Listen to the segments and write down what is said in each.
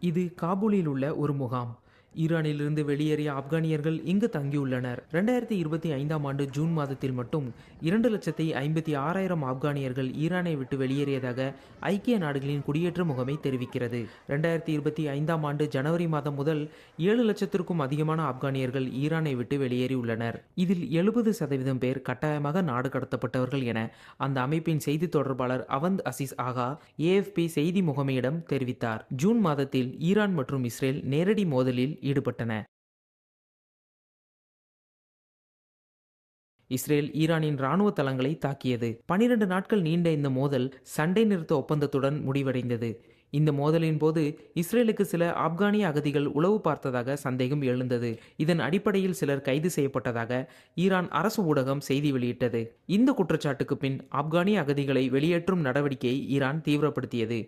இது காபூலில் உள்ள ஒரு முகாம். ஈரானிலிருந்து வெளியேறிய ஆப்கானியர்கள் இங்கு தங்கியுள்ளனர். ரெண்டாயிரத்தி இருபத்தி ஐந்தாம் ஆண்டு ஜூன் மாதத்தில் மட்டும் இரண்டு லட்சத்தி ஐம்பத்தி ஆறாயிரம் ஆப்கானியர்கள் ஈரானை விட்டு வெளியேறியதாக ஐக்கிய நாடுகளின் குடியேற்ற முகமை தெரிவிக்கிறது. ரெண்டாயிரத்தி இருபத்தி ஐந்தாம் ஆண்டு ஜனவரி மாதம் முதல் ஏழு லட்சத்திற்கும் அதிகமான ஆப்கானியர்கள் ஈரானை விட்டு வெளியேறியுள்ளனர். இதில் எழுபது சதவீதம் பேர் கட்டாயமாக நாடு கடத்தப்பட்டவர்கள் என அந்த அமைப்பின் செய்தி தொடர்பாளர் அவந்த் அசிஸ் ஆகா ஏஎஃப்பி செய்தி முகமையிடம் தெரிவித்தார். ஜூன் மாதத்தில் ஈரான் மற்றும் இஸ்ரேல் நேரடி மோதலில் ஈடுபட்டன. இஸ்ரேல் ஈரானின் ராணுவ தளங்களை தாக்கியது. பனிரெண்டு நாட்கள் நீண்ட இந்த மோதல் சண்டை நிறுத்த ஒப்பந்தத்துடன் முடிவடைந்தது. இந்த மோதலின் போது இஸ்ரேலுக்கு சில ஆப்கானிய அகதிகள் உளவு பார்த்ததாக சந்தேகம் எழுந்தது. இதன் அடிப்படையில் சிலர் கைது செய்யப்பட்டதாக ஈரான் அரசு ஊடகம் செய்தி வெளியிட்டது. இந்த குற்றச்சாட்டுக்கு பின் ஆப்கானிய அகதிகளை வெளியேற்றும் நடவடிக்கையை ஈரான் தீவிரப்படுத்தியது.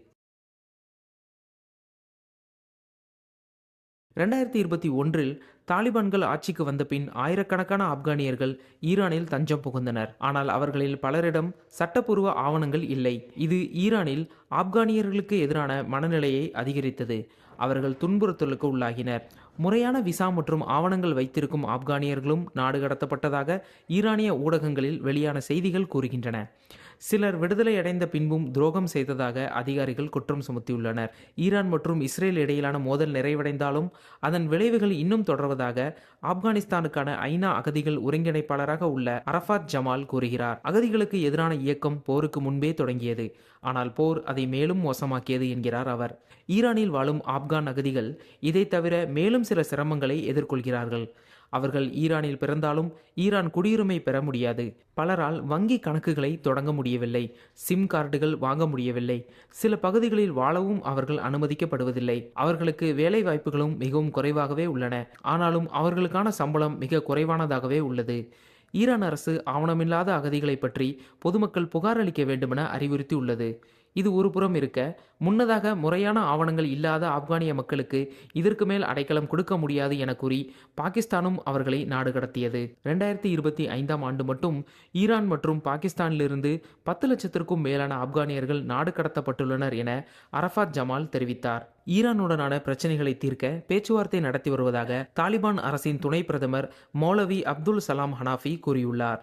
ரெண்டாயிரத்தி இருபத்தி ஒன்றில் தாலிபான்கள் ஆட்சிக்கு வந்த பின் ஆயிரக்கணக்கான ஆப்கானியர்கள் ஈரானில் தஞ்சம் புகுந்தனர். ஆனால் அவர்களில் பலரிடம் சட்டப்பூர்வ ஆவணங்கள் இல்லை. இது ஈரானில் ஆப்கானியர்களுக்கு எதிரான மனநிலையை அதிகரித்தது. அவர்கள் துன்புறுத்தலுக்கு உள்ளாகினர். முறையான விசா மற்றும் ஆவணங்கள் வைத்திருக்கும் ஆப்கானியர்களும் நாடு கடத்தப்பட்டதாக ஈரானிய ஊடகங்களில் வெளியான செய்திகள் கூறுகின்றன. சிலர் விடுதலை அடைந்த பின்பும் துரோகம் செய்ததாக அதிகாரிகள் குற்றம் சுமத்தியுள்ளனர். ஈரான் மற்றும் இஸ்ரேல் இடையிலான மோதல் நிறைவடைந்தாலும் அதன் விளைவுகள் இன்னும் தொடர்வதாக ஆப்கானிஸ்தானுக்கான ஐநா அகதிகள் ஒருங்கிணைப்பாளராக உள்ள அரஃபாத் ஜமால் கூறுகிறார். அகதிகளுக்கு எதிரான இயக்கம் போருக்கு முன்பே தொடங்கியது. ஆனால் போர் அதை மேலும் மோசமாக்கியது என்கிறார் அவர். ஈரானில் வாழும் ஆப்கான் அகதிகள் இதை தவிர மேலும் சில சிரமங்களை எதிர்கொள்கிறார்கள். அவர்கள் ஈரானில் பிறந்தாலும் ஈரான் குடியுரிமை பெற முடியாது. பலரால் வங்கி கணக்குகளை தொடங்க முடியவில்லை. சிம் கார்டுகள் வாங்க முடியவில்லை. சில பகுதிகளில் வாழவும் அவர்கள் அனுமதிக்கப்படுவதில்லை. அவர்களுக்கு வேலை வாய்ப்புகளும் மிகவும் குறைவாகவே உள்ளன. ஆனாலும் அவர்களுக்கான சம்பளம் மிக குறைவானதாகவே உள்ளது. ஈரான் அரசு ஆவணமில்லாத அகதிகளை பற்றி பொதுமக்கள் புகார் அளிக்க வேண்டுமென அறிவுறுத்தியுள்ளது. இது ஒரு புறம் இருக்க. முன்னதாக முறையான ஆவணங்கள் இல்லாத ஆப்கானிய மக்களுக்கு இதற்கு மேல் அடைக்கலம் கொடுக்க முடியாது என கூறி பாகிஸ்தானும் அவர்களை நாடு கடத்தியது. ரெண்டாயிரத்தி இருபத்தி ஐந்தாம் ஆண்டு மட்டும் ஈரான் மற்றும் பாகிஸ்தானிலிருந்து பத்து லட்சத்திற்கும் மேலான ஆப்கானியர்கள் நாடு கடத்தப்பட்டுள்ளனர் என அரஃபாத் ஜமால் தெரிவித்தார். ஈரானுடனான பிரச்சனைகளை தீர்க்க பேச்சுவார்த்தை நடத்தி வருவதாக தாலிபான் அரசின் துணை பிரதமர் மௌலவி அப்துல் சலாம் ஹனாஃபி கூறியுள்ளார்.